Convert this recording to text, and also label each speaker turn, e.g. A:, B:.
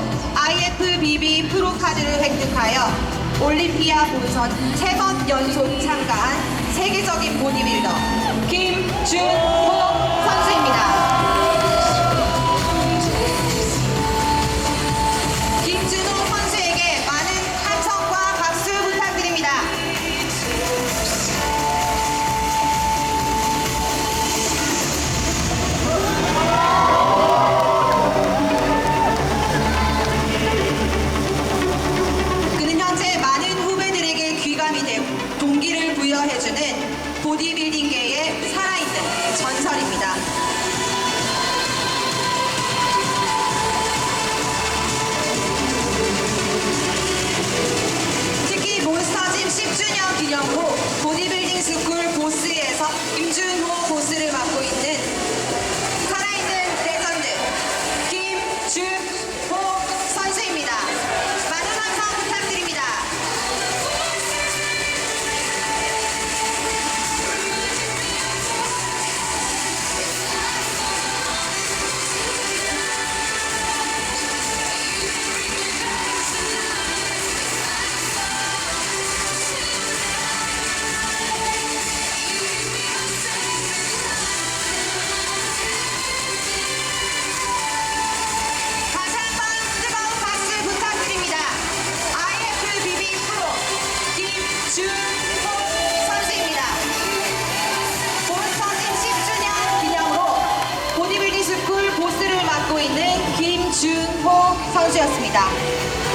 A: IFBB 프로카드를 획득하여 올림피아 본선 세 번 연속 참가한 세계적인 보디빌더 김준호. 동기를 부여해주는 보디빌딩계의 살아있는 전설입니다. 특히 몬스터짐 10주년 기념으로 보디빌딩 스쿨 보스에서 김준호 선수였습니다.